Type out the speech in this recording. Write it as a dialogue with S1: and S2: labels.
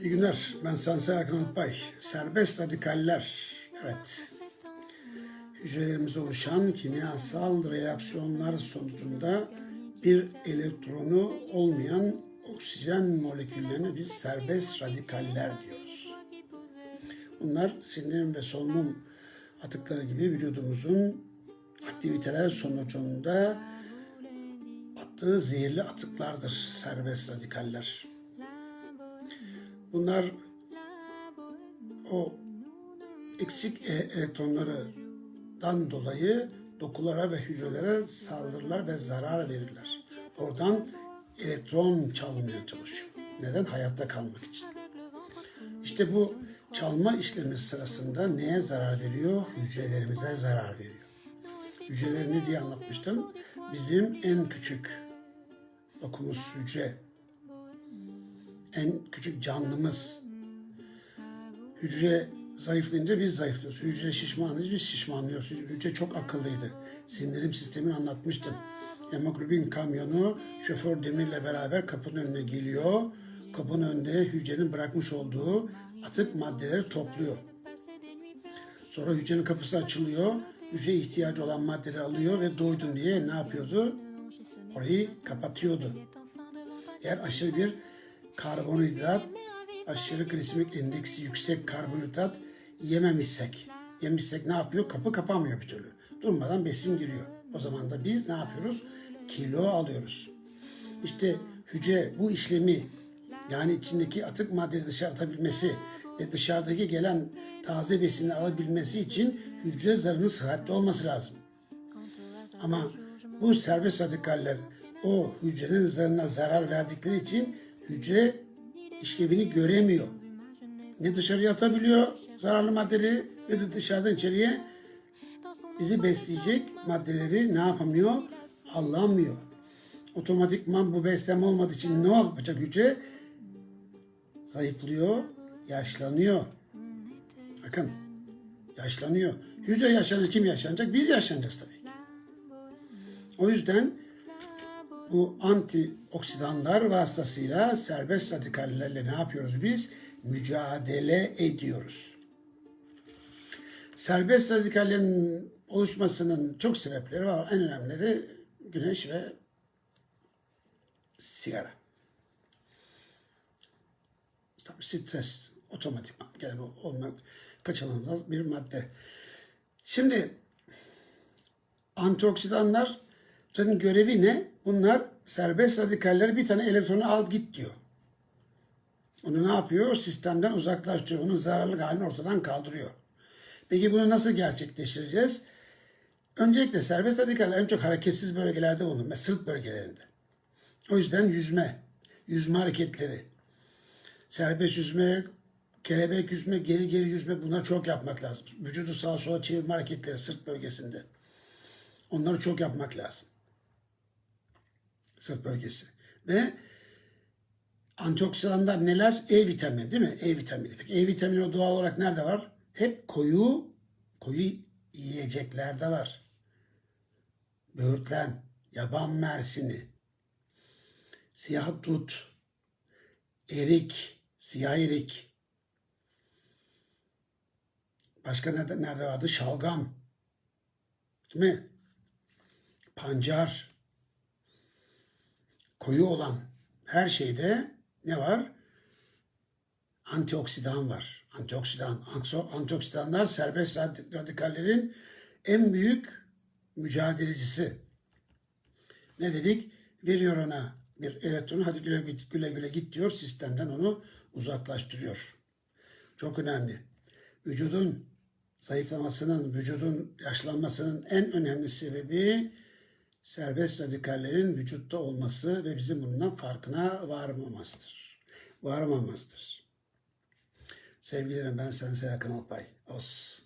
S1: İyi günler. Ben Sansar Akın Alpay. Serbest radikaller. Evet. Hücrelerimizde oluşan kimyasal reaksiyonlar sonucunda bir elektronu olmayan oksijen moleküllerine biz serbest radikaller diyoruz. Bunlar sindirim ve solunum atıkları gibi vücudumuzun aktiviteler sonucunda attığı zehirli atıklardır serbest radikaller. Bunlar o eksik e- elektronlardan dolayı dokulara ve hücrelere saldırırlar ve zarar verirler. Oradan elektron çalmaya çalışıyor. Neden? Hayatta kalmak için. İşte bu çalma işlemi sırasında neye zarar veriyor? Hücrelerimize zarar veriyor. Hücreleri ne diye anlatmıştım? Bizim en küçük dokumuz hücre. En küçük canlımız. Hücre zayıflayınca biz zayıflıyoruz. Hücre şişmanız biz şişmanlıyoruz. Hücre çok akıllıydı. Sindirim sistemini anlatmıştım. Hemoglobin kamyonu şoför demirle beraber kapının önüne geliyor. Kapının önünde hücrenin bırakmış olduğu atık maddeleri topluyor. Sonra hücrenin kapısı açılıyor. Hücre ihtiyacı olan maddeleri alıyor ve doydun diye ne yapıyordu? Orayı kapatıyordu. Eğer aşırı bir karbonhidrat, aşırı glisemik endeksi yüksek karbonhidrat yememişsek, yemişsek ne yapıyor? Kapı kapanmıyor bir türlü. Durmadan besin giriyor. O zaman da biz ne yapıyoruz? Kilo alıyoruz. İşte hücre bu işlemi yani içindeki atık maddeleri dışarı atabilmesi ve dışarıdaki gelen taze besini alabilmesi için hücre zarının sıhhatli olması lazım. Ama bu serbest radikaller o hücrenin zarına zarar verdikleri için hücre işlevini göremiyor. Ne dışarıya atabiliyor zararlı maddeleri ne de dışarıdan içeriye bizi besleyecek maddeleri ne yapamıyor? Alamıyor. Otomatikman bu besleme olmadığı için ne yapacak hücre? Zayıflıyor, yaşlanıyor. Bakın, yaşlanıyor. Hücre yaşlanır, kim yaşlanacak? Biz yaşlanacağız tabii. O yüzden bu antioksidanlar vasıtasıyla serbest radikallerle ne yapıyoruz biz? Mücadele ediyoruz. Serbest radikallerin oluşmasının çok sebepleri var. En önemlileri güneş ve sigara. Tabii stres otomatik gelen olmak kaçınılmaz bir madde. Şimdi antioksidanların görevi ne? Bunlar serbest radikalleri bir tane elektronu al git diyor. Onu ne yapıyor? Sistemden uzaklaştırıyor. Onun zararlı halini ortadan kaldırıyor. Peki bunu nasıl gerçekleştireceğiz? Öncelikle serbest radikaller en çok hareketsiz bölgelerde bulunur. Sırt bölgelerinde. O yüzden yüzme, yüzme hareketleri, serbest yüzme, kelebek yüzme, geri geri yüzme bunları çok yapmak lazım. Vücudu sağa sola çevirme hareketleri sırt bölgesinde. Onları çok yapmak lazım. Sırt bölgesi. Ve antioksidanlar neler? E vitamini değil mi? E vitamini. Peki E vitamini o doğal olarak nerede var? Hep koyu, koyu yiyeceklerde var. Böğürtlen, yaban mersini, siyah dut, erik, siyah erik. Başka nerede, nerede vardı? Şalgam. Değil mi? Pancar. Koyu olan her şeyde ne var? Antioksidan var. Antioksidan, antioksidanlar serbest rad- radikallerin en büyük mücadelecisi. Ne dedik? Veriyor ona bir elektronu hadi güle, git- güle güle git diyor. Sistemden onu uzaklaştırıyor. Çok önemli. Vücudun zayıflamasının, vücudun yaşlanmasının en önemli sebebi serbest radikallerin vücutta olması ve bizim bundan farkına varmamasıdır. Varmamasıdır. Sevgilerim ben Sensei Akın Alpay. Os.